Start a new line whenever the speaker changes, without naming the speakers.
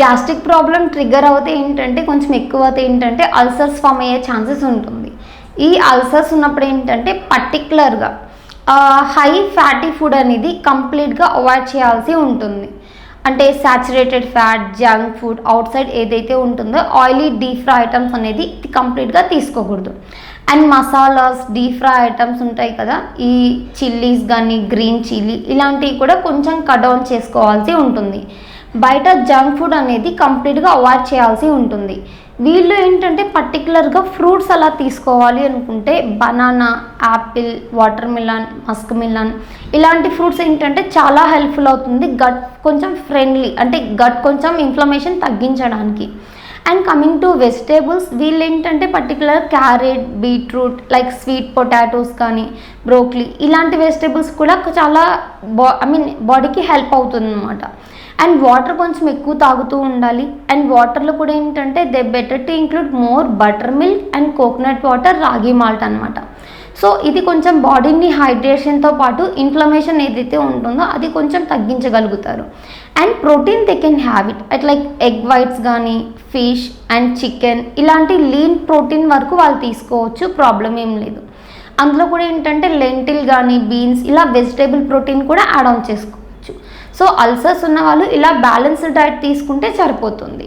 Gastric problem trigger అవుతే ఏంటంటే కొంచెం ఎక్కువ అయితే ఏంటంటే అల్సర్స్ ఫామ్ అయ్యే ఛాన్సెస్ ఉంటుంది. ఈ అల్సర్స్ ఉన్నప్పుడు ఏంటంటే పర్టికులర్గా హై ఫ్యాటీ ఫుడ్ అనేది కంప్లీట్గా అవాయిడ్ చేయాల్సి ఉంటుంది. అంటే saturated fat junk food outside ఏదైతే ఉంటుందో ఆయిలీ డీప్ ఫ్రై ఐటమ్స్ అనేది కంప్లీట్గా తీసుకోకూడదు. And masalas deep fry items ఉంటాయి కదా ఈ చిల్లీస్ కానీ గ్రీన్ చిల్లీ ఇలాంటివి కూడా కొంచెం కట్ డౌన్ చేసుకోవాల్సి ఉంటుంది. బయట జంక్ ఫుడ్ అనేది కంప్లీట్గా అవాయిడ్ చేయాల్సి ఉంటుంది. వీళ్ళు ఏంటంటే పర్టికులర్గా ఫ్రూట్స్ అలా తీసుకోవాలి అనుకుంటే banana apple watermelon muskmelon ఇలాంటి ఫ్రూట్స్ ఏంటంటే చాలా హెల్ప్ఫుల్ అవుతుంది. గట్ కొంచెం ఫ్రెండ్లీ అంటే గట్ కొంచెం ఇన్ఫ్లమేషన్ తగ్గించడానికి. అండ్ కమింగ్ టు వెజిటేబుల్స్ వీళ్ళు ఏంటంటే particular carrot beetroot like sweet potatoes కానీ బ్రోక్లీ ఇలాంటి వెజిటేబుల్స్ కూడా చాలా బా ఐ మీన్ బాడీకి హెల్ప్ అవుతుంది అనమాట అండ్ వాటర్ కొంచెం ఎక్కువ తాగుతూ ఉండాలి. అండ్ వాటర్లో కూడా ఏంటంటే they better to include more buttermilk and coconut water ragi malt అనమాట సో ఇది కొంచెం బాడీని హైడ్రేషన్తో పాటు ఇన్ఫ్లమేషన్ ఏదైతే ఉంటుందో అది కొంచెం తగ్గించగలుగుతారు. And protein they can have it. At like egg whites కానీ ఫిష్ అండ్ చికెన్ ఇలాంటి లీన్ ప్రోటీన్ వరకు వాళ్ళు తీసుకోవచ్చు ప్రాబ్లం ఏం లేదు. అందులో కూడా ఏంటంటే లెంటిల్ కానీ బీన్స్ ఇలా వెజిటేబుల్ ప్రోటీన్ కూడా యాడ్ ఆన్ చేసుకోవచ్చు. సో అల్సర్స్ ఉన్న వాళ్ళు ఇలా బ్యాలెన్స్డ్ డైట్ తీసుకుంటే సరిపోతుంది.